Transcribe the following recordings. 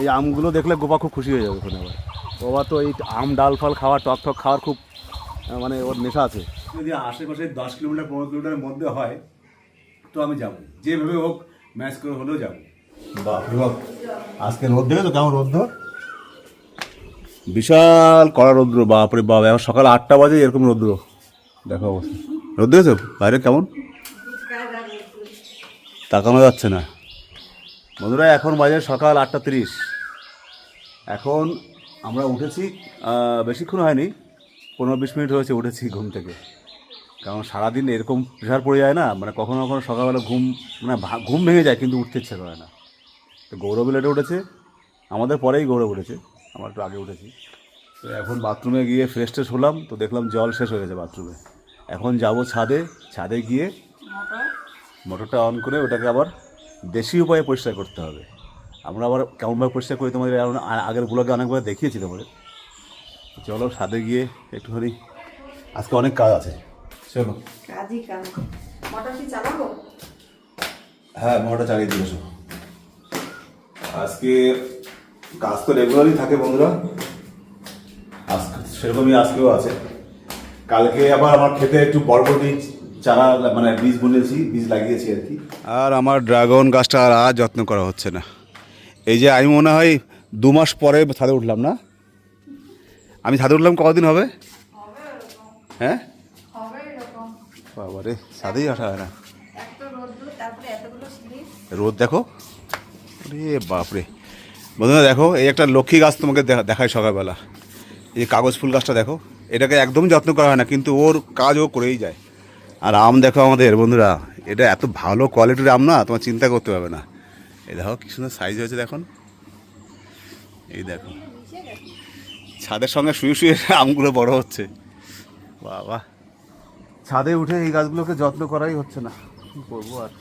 এই আমগুলো দেখলে গোপা খুব খুশি হয়ে যাবে ওখানে আবার। গোপা তো এই আম ডাল ফল খাওয়া টক টক খাওয়ার খুব মানে ওর নেশা আছে। যদি আশেপাশে দশ কিলোমিটার পনেরো কিলোমিটারের মধ্যে হয় তো আমি যাব। যেভাবে হোক ম্যাচ করে হলেও যাব। বাপরে বাপ আজকে রোদ দেখে তো কেমন রোদ বিশাল কড়া রৌদ্র বাপরে বাপ এখন সকাল আটটা বাজে এরকম রৌদ্র। দেখো অবস্থা। রোদ দেখেছ? বাইরে কেমন? তাকানো যাচ্ছে না। বন্ধুরা এখন বাজে সকাল আটটা তিরিশ। এখন আমরা উঠেছি বেশিক্ষণ হয়নি পনেরো বিশ মিনিট হয়েছে উঠেছি ঘুম থেকে। কারণ সারাদিন এরকম প্রেশার পড়ে যায় না মানে কখনো কখনো সকালবেলা ঘুম মানে ঘুম ভেঙে যায় কিন্তু উঠতে ইচ্ছে করে না। তো গৌরব লেটে উঠেছে আমাদের পরেই গৌরব উঠেছে আমার একটু আগে উঠেছি। তো এখন বাথরুমে গিয়ে ফ্রেশ ট্রেশ হলাম তো দেখলাম জল শেষ হয়ে গেছে বাথরুমে। এখন যাব ছাদে ছাদে গিয়ে মোটরটা অন করে ওটাকে আবার দেশি উপায়ে পরিষ্কার করতে হবে। আমরা আবার কেমনভাবে পরিষ্কার করি তোমাদের? আগের ব্লগে অনেকবার দেখিয়েছি তোমাদের। চলো ছাদে গিয়ে একটুখানি আজকে অনেক কাজ আছে। চলো কাজই কাজ। মোটর কি চালাবো? হ্যাঁ মোটরটা চালিয়ে দিয়ে এসো। আজকে কাজ তো রেগুলারই থাকে বন্ধুরা। আজকে সেরকমই আজকেও আছে। কালকে আবার আমার খেতে একটু বরবটি চারা মানে বীজ বুনেছি, বীজ লাগিয়েছি আর কি। আর আমার ড্রাগন গাছটা আর আর যত্ন করা হচ্ছে না। এই যে আমি মনে হয় দু মাস পরে ছাদে উঠলাম না? আমি ছাদে উঠলাম কতদিন হবে? হ্যাঁ? এরকম বাবারে, ছাদেই আসা হয় না। রোদ দেখো। রে বাপরে। বন্ধুরা, দেখো, এই একটা লক্ষ্মী গাছ তোমাকে দেখা- দেখায় সকালবেলা। এই কাগজ ফুল গাছটা দেখো, এটাকে একদম যত্ন করা হয় না, কিন্তু ওর কাজ ও করেই যায়। আর আম দেখো আমাদের বন্ধুরা। এটা এত ভালো কোয়ালিটির আম না তোমার চিন্তা করতে পারবে না। এই দেখো কি সুন্দর সাইজ হয়েছে দেখুন। এই দেখো। ছাদের সঙ্গে শুয়ে শুয়ে আমগুলো বড় হচ্ছে। বাবা। ছাদে উঠে এই গাছগুলোকে যত্ন করাই হচ্ছে না। কি করব আর?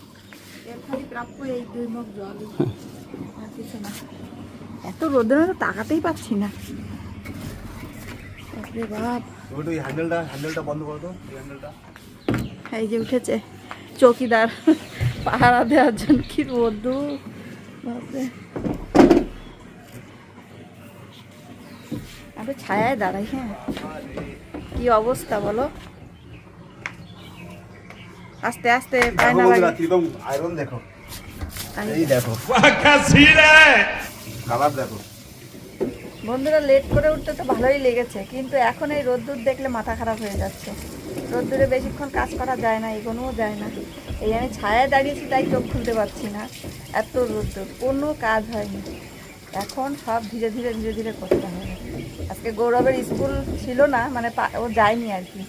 এত রোদের তাকাতেই পাচ্ছি না। এই হ্যান্ডেলটা হ্যান্ডেলটা বন্ধ করো তো হ্যান্ডেলটা এই যে উঠেছে চৌকিদার পাহারা দেওয়ার জন্য। কি রোদ্দুর। বাপরে। আমি ছায়ায় দাঁড়াই হ্যাঁ। কি অবস্থা বলো। আস্তে আস্তে পায় দেখো না লাগে। আয়রন দেখো। এই দেখো। কালার দেখো। বন্ধুরা লেট করে উঠতে তো ভালোই লেগেছে কিন্তু এখন এই রোদ্দুর দেখলে মাথা খারাপ হয়ে যাচ্ছে। রোদ্দুরে বেশিক্ষণ কাজ করা যায় না, এগোনোও যায় না। এই আমি ছায়ায় দাঁড়িয়েছি, তাই চোখ খুলতে পারছি না। এত রোদ্দুর কোনো কাজ হয়নি। এখন সব ধীরে ধীরে ধীরে ধীরে করতে হবে। আজকে গৌরবের স্কুল ছিল না মানে ও যায়নি আর কি।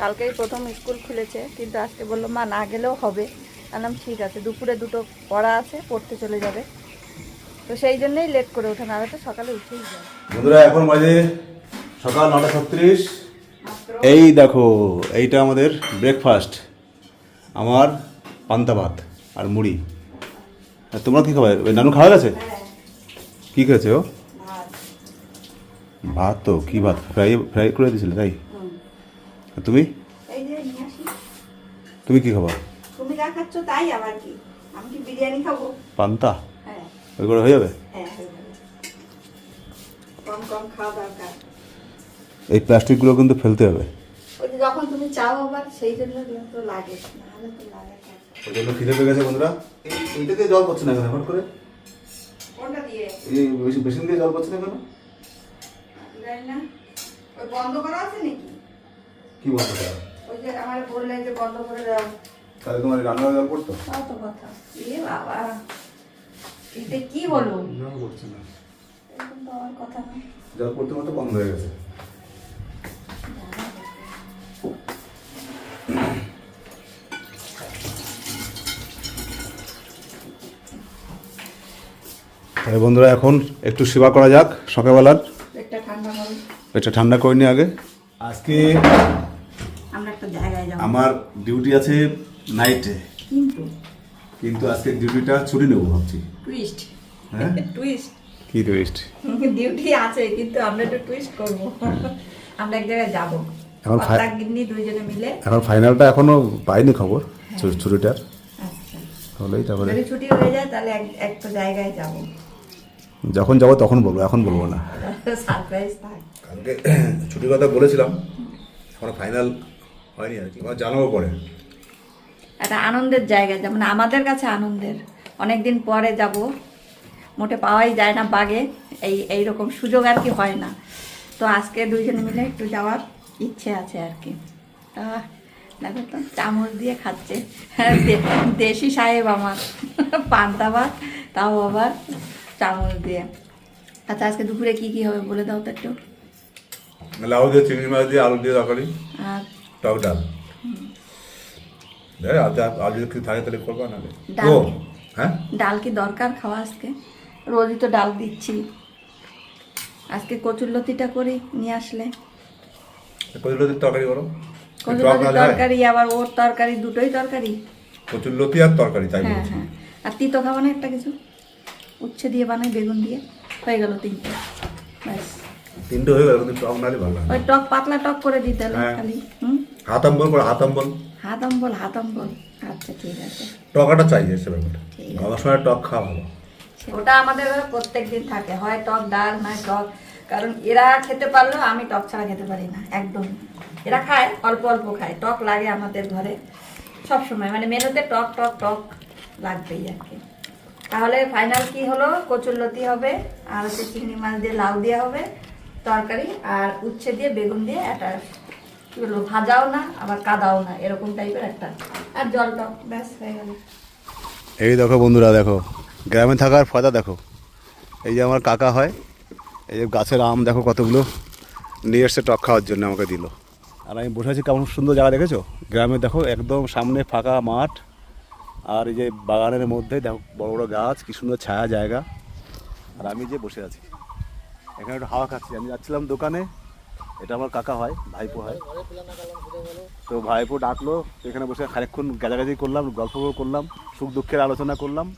কালকেই প্রথম স্কুল খুলেছে, কিন্তু আজকে বলল, মা, না গেলেও হবে। বললাম, ঠিক আছে, দুপুরে দুটো পড়া আছে, পড়তে চলে যাবে। তো সেই জন্যই লেট করে ওঠে না তো সকালে উঠেই যায়। বন্ধুরা, এখন বাজে সকাল নটা ছত্রিশ। এই দেখো এইটা আমাদের ব্রেকফাস্ট আমার পান্তা ভাত আর মুড়ি। আর তোমরা কি খাবে? ওই নানু খাওয়া গেছে? কি খেয়েছে ও? ভাত তো কি ভাত? ফ্রাই ফ্রাই করে দিয়েছিলে তাই? আর তুমি? তুমি কি খাবা? তুমি যা খাচ্ছ তাই আবার কি? আমি কি বিরিয়ানি খাব? পান্তা? হ্যাঁ। ওই করে হয়ে যাবে? হ্যাঁ কম কম খাওয়া দরকার। এই প্লাস্টিকগুলো কিন্তু ফেলতে হবে। ওই যে যখন তুমি চাও আবার সেই জন্য তো লাগে। নাহলে তো লাগে না। ওই জন্য খিদে পেয়ে গেছে বন্ধুরা। এইটাতে জল পড়ছে না কেন? হঠাৎ করে? কোনটা দিয়ে? এই বেসিন দিয়ে জল পড়ছে না কেন? জানি না। ওই বন্ধ করা আছে নাকি? কি বলতে পারো ওই যে আমার যে বন্ধ করে দাও তাহলে তোমার রান্না জল পড়তো? তাও তো কথা। এ বাবা এতে কি হলো জল পড়ছে না। কথা না। জল পড়তে মতো বন্ধ হয়ে গেছে। তাহলে বন্ধুরা এখন একটু সেবা করা যাক সকালবেলার। পেটটা ঠান্ডা হবে পেটটা ঠান্ডা করে নি আগে। আজকে আমার ডিউটি আছে নাইটে। কিন্তু? আজকে ডিউটিটা ছুটি নেব ভাবছি। টুইস্ট। হ্যাঁ? টুইস্ট। কি রেস্ট ডিউটি আছে কিন্তু আমরা একটু টুইস্ট করব। আমরা এক জায়গায় যাব। এখন এখন ফাইনালটা এখনও পাইনি খবর ছুটিটার আচ্ছা। হলেই তারপরে যদি ছুটি হয়ে যায় তাহলে এক একটা জায়গায় যাব। যখন যাব তখন বলব এখন বলব না। সারপ্রাইজ কালকে ছুটির কথা বলেছিলাম এখন ফাইনাল হয়নি আর কি জানাব পরে একটা আনন্দের জায়গা যেমন আমাদের কাছে আনন্দের। অনেক দিন পরে যাব মোটে পাওয়াই যায় না বাগে এই এই রকম সুযোগ আর কি হয় না। তো আজকে দুইজনে মিলে একটু যাওয়ার ইচ্ছে আছে আর কি। তা দেখো তো চামচ দিয়ে খাচ্ছে। হ্যাঁ, দেশি সাহেব আমার। পান্তা ভাত তাও আবার চামচ দিয়ে। আচ্ছা আজকে দুপুরে কি কি হবে বলে দাও তো একটু। লাউ দিয়ে চিংড়ি মাছ দিয়ে আলু দিয়ে তরকারি আর টক ডাল। আজ যদি থাকে তাহলে করব না ও হ্যাঁ? ডাল কি দরকার খাওয়া আজকে? রোজই তো ডাল দিচ্ছি। আজকে কচুরলতিটা করি নিয়ে আসলে। কচুরলতির তরকারি করো? তরকারি আবার ওর তরকারি দুটোই তরকারি? কচুরলতি আর তরকারি তাই হ্যাঁ বলছি। হ্যাঁ। আর তিতো খাব না একটা কিছু? উচ্ছে দিয়ে বানাই বেগুন দিয়ে। হয়ে গেল তিনটে। ব্যাস। তিনটে হয়ে গেল কিন্তু টক নাহলে ভালো ওই টক পাতলা টক করে দিতে হলো হ্যাঁ। খালি হুম? হাত আম্বল করো হাত আম্বল হাত অম্বল হাত অম্বল। আচ্ছা ঠিক আছে। টকাটা চাই এসে ব্যাপারটা। সময় টক খাওয়া ভালো। ওটা আমাদের ঘরে প্রত্যেক দিন থাকে। হয় টক ডাল নয় টক। কারণ এরা খেতে পারলেও আমি টক ছাড়া খেতে পারি না একদম। এরা খায় অল্প অল্প খায়। টক লাগে আমাদের ঘরে সব সময় মানে মেনুতে টক টক টক লাগবেই আর কি। তাহলে ফাইনাল কি হলো? কচুরলতি হবে আর হচ্ছে চিংড়ি মাছ দিয়ে লাউ দেওয়া হবে তরকারি আর উচ্ছে দিয়ে বেগুন দিয়ে একটা কি বলব ভাজাও না আবার কাদাও না। এরকম টাইপের একটা। আর জল টক ব্যাস হয়ে গেল। এই দেখো বন্ধুরা দেখো। গ্রামে থাকার ফায়দা দেখো। এই যে আমার কাকা হয়, এই যে গাছের আম দেখো কতগুলো, নিয়ে এসছে টক খাওয়ার জন্য আমাকে দিল। আর আমি বসে আছি কেমন সুন্দর জায়গা দেখেছ? গ্রামে দেখো একদম সামনে ফাঁকা মাঠ, আর এই যে বাগানের মধ্যে দেখো বড় বড় গাছ, কী সুন্দর ছায়া জায়গা। আর আমি যে বসে আছি, এখানে একটু হাওয়া খাচ্ছি। আমি যাচ্ছিলাম দোকানে, এটা আমার কাকা হয়, ভাইপো হয়। তো ভাইপো ডাকলো, এখানে বসে খানিকক্ষণ গাজাগাজি করলাম, গল্প করলাম, সুখ দুঃখের আলোচনা করলাম।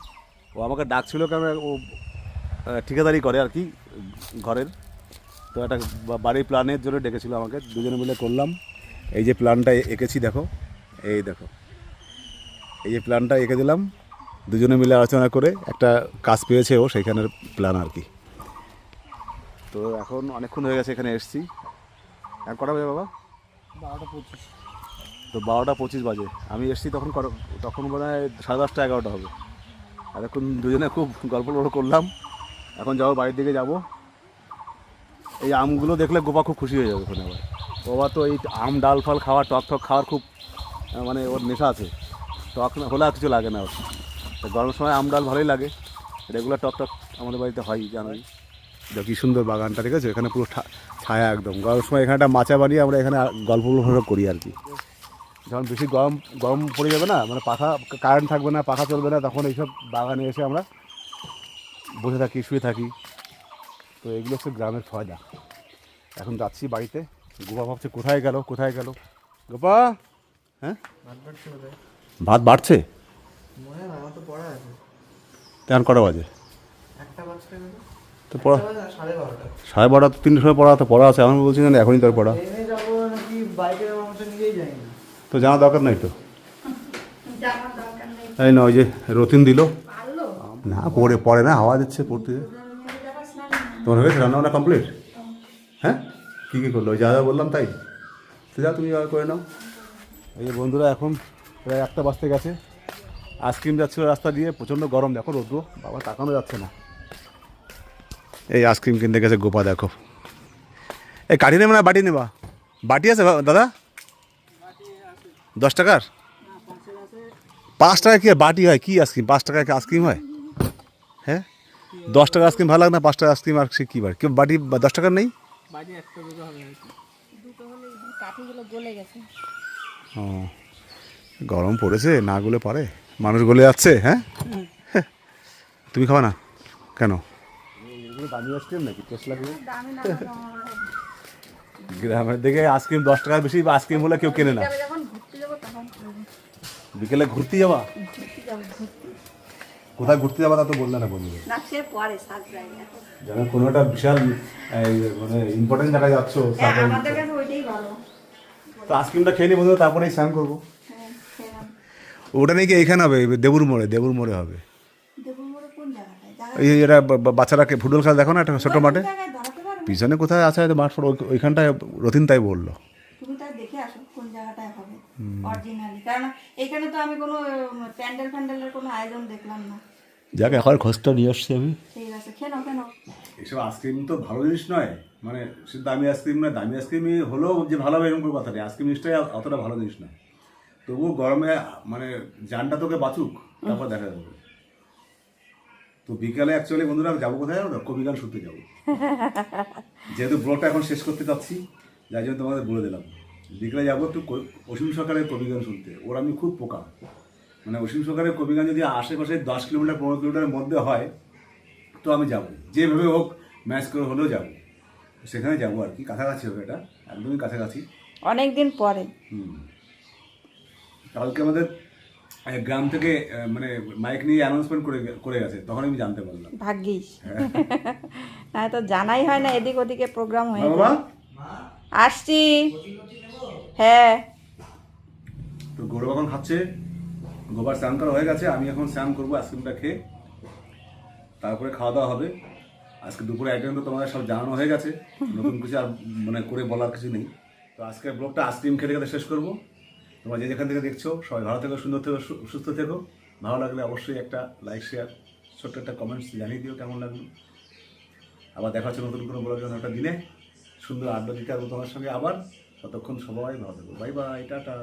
ও আমাকে ডাকছিল কারণ ও ঠিকাদারি করে আর কি ঘরের। তো একটা বাড়ির প্ল্যানের জন্য ডেকেছিল আমাকে দুজনে মিলে করলাম। এই যে প্ল্যানটা এঁকেছি দেখো। এই দেখো। এই যে প্ল্যানটা এঁকে দিলাম দুজনে মিলে আলোচনা করে একটা কাজ পেয়েছে ও সেইখানের প্ল্যান আর কি। তো এখন অনেকক্ষণ হয়ে গেছে এখানে এসছি। এখন কটা বাজে বাবা? বারোটা পঁচিশ। তো বারোটা পঁচিশ বাজে। আমি এসছি তখন তখন বোধ হয় সাড়ে দশটা এগারোটা হবে। এখন দুজনে খুব গল্প গল্প করলাম। এখন যাব, বাড়ির দিকে যাব। এই আমগুলো দেখলে গোপা খুব খুশি হয়ে যাবে ওখানে আবার। বাবা তো এই আম, ডাল, ফাল খাওয়া টক টক খাওয়ার খুব মানে ওর নেশা আছে। টক না, হলে আর কিছু লাগে না ওর। গরমের সময় আম, ডাল ভালোই লাগে। রেগুলার টক টক আমাদের বাড়িতে হয়, জানোই। দেখো, কি সুন্দর বাগানটা, ঠিক আছে? এখানে পুরো ছায়া একদম। গরমের সময় এখানে একটা মাচা বানিয়ে আমরা এখানে গল্প করি আর কি। যখন বেশি গরম গরম পড়ে যাবে না মানে পাখা কারেন্ট থাকবে না পাখা চলবে না তখন এইসব বাগানে এসে আমরা বসে থাকি শুয়ে থাকি। তো এগুলো হচ্ছে গ্রামের ফয়দা। এখন যাচ্ছি বাড়িতে। গোপা ভাবছে কোথায় গেল কোথায় গেল? গোপা! হ্যাঁ? ভাত বাড়ছে? তেমন কটা বাজে? তো পড়া সাড়ে বারোটা। তিনটের সময় পড়া তো পড়া আছে আমি বলছি না এখনই তোর পড়া। বাইকের নিজেই যাইনি? তো জানা দরকার নাই তো? এই না ওই যে রতিন দিল। না পরে পরে না হাওয়া দিচ্ছে পড়তে। তোমার হয়েছে রান্নাবান্না কমপ্লিট হ্যাঁ? কী কী করল? ওই যা যা বললাম তাই? তো যা তুমি যা করে নাও। এই যে বন্ধুরা এখন প্রায় একটা বাজতে গেছে। আইসক্রিম যাচ্ছিল রাস্তা দিয়ে প্রচণ্ড গরম। দেখো রোদ্র বাবা তাকানো যাচ্ছে না। এই আইসক্রিম কিনতে গেছে গোপা দেখো। এই কাঠি নেবে না বাটি নেবা? বাটি আছে দাদা? দশ টাকার? পাঁচ টাকা কি বাটি হয়? কি আইসক্রিম? পাঁচ টাকায় কি আইসক্রিম হয়? হ্যাঁ? দশ টাকা আইসক্রিম ভালো লাগে না? পাঁচ টাকা আইসক্রিম আর সে কী বার কেউ বাটি দশ টাকার নেই? ও গরম পড়েছে না গলে পারে মানুষ গলে যাচ্ছে হ্যাঁ? তুমি খাবা না? কেন? গ্রামের দিকে আইসক্রিম দশ টাকার বেশি আইসক্রিম হলে কেউ কেনে না বিকালে যখন ঘুরতে যাব তখন করব। বিকেলে ঘুরতে যাবা? কোথায় ঘুরতে যাবা তা তো বললে না বন্ধু এখন যেন কোনো একটা বিশাল মানে ইম্পর্টেন্ট জায়গায় যাচ্ছ হ্যাঁ, আমাদের কাছে ওইটাই ভালো। তো আইসক্রিমটা খেয়ে নি বন্ধু তারপরেই স্নান করব। হ্যাঁ ওটা নাকি এইখানে হবে? দেবুর মোড়ে দেবুর মোড়ে হবে। জায়গাটা এই যে এরা বা- বা- বাচ্চারাকে ফুটবল খেলা দেখো না একটা ছোটো মাঠে? পিছনে কোথায় আছে হয়তো মাঠ পড়ে ওইখানটায় রতিন তাই বলল। দেখে আসো কোন জায়গাটায় হবে অরিজিনালি কারণ এখানে তো আমি কোনো প্যান্ডেল ফ্যান্ডেলের কোনো আয়োজন দেখলাম না। যাক এখন খোঁজটা নিয়ে আসছি আমি। ঠিক আছে খেনো খেনো এসব আইসক্রিম তো ভালো জিনিস নয়। মানে সে দামি আইসক্রিম না দামি আইসক্রিমই হলেও যে ভালো হবে এরকম কোনো কথা নেই আইসক্রিম জিনিসটাই অতটা ভালো জিনিস না। তবুও গরমে মানে জানটা তোকে বাঁচুক তারপর দেখা যাবে। তো বিকালে অ্যাকচুয়ালি বন্ধুরা যাব কোথায় জানো? তো কবি গান শুনতে যাব। যেহেতু ব্লগটা এখন শেষ করতে চাচ্ছি যাই জন্য তোমাদের বলে দিলাম। বিকেলে যাব একটু অসীম সরকারের কবি গান শুনতে। ওর আমি খুব পোকা। মানে অসীম সরকারের কবি গান যদি আশেপাশে দশ কিলোমিটার পনেরো কিলোমিটারের মধ্যে হয় তো আমি যাব। যেভাবে হোক ম্যাচ করে হলেও যাব। সেখানে যাব আর কি। কাছাকাছি হবে এটা। একদমই কাছাকাছি। অনেক দিন পরে। হুম। কালকে আমাদের গ্রাম থেকে মানে মাইক নিয়ে অ্যানাউন্সমেন্ট করে করে গেছে। তখন আমি জানতে পারলাম। ভাগ্যিস। না তো জানাই হয় না। এদিক ওদিকে প্রোগ্রাম হয়ে বাবা আসছি। হ্যাঁ। তো গৌরব এখন খাচ্ছে, গোবার স্নান করা হয়ে গেছে, আমি এখন স্নান করব, আইসক্রিমটা খেয়ে। তারপরে খাওয়া দাওয়া হবে। আজকে দুপুরে আইটেম তো তোমাদের সব জানানো হয়ে গেছে, নতুন কিছু আর মানে করে বলার কিছু নেই। তো আজকের ব্লগটা আইসক্রিম খেতে খেতে শেষ করব। তোমরা যে যেখান থেকে দেখছ, সবাই ভালো থেকো, সুন্দর থেকো সুস্থ থেকো। ভালো লাগলে অবশ্যই একটা লাইক শেয়ার ছোট্ট একটা কমেন্টস জানিয়ে দিও কেমন লাগল। আবার দেখা হচ্ছে নতুন কোনো ব্লগের একটা দিনে। সুন্দর আড্ডা দিতে আসব তোমার সঙ্গে আবার। ততক্ষণ সবাই ভালো থাকো বাই বাই টাটা।